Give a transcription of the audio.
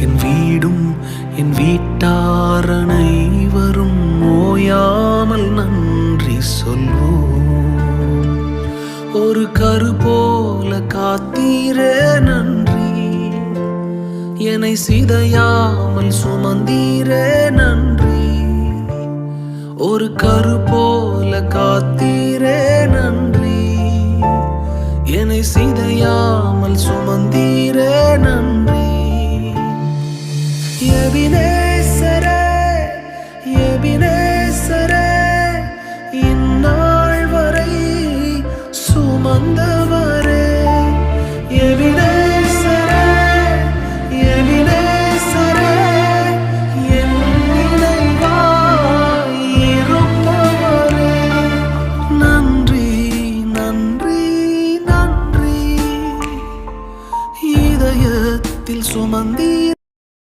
என் வீடும் என் வீட்டாரணை வரும் ஓயாமல் நன்றி சொல்வோம். ஒரு கரு போல காத்தீரே நன்றி. என்னை சிதையாமல் சுமந்தீரே நன்றி. ஒரு கரு போல காத்தீரே நன்றி. என்னை சிதையாமல் சுமந்தீரே எபினேசரே எபினேசரே இந்நாள் வரை சுமந்தவரே எபினேசரே எபினேசரே என் நினைவாய் இருப்பவரே நன்றி நன்றி நன்றி இதயத்தில் சுமந்தீர்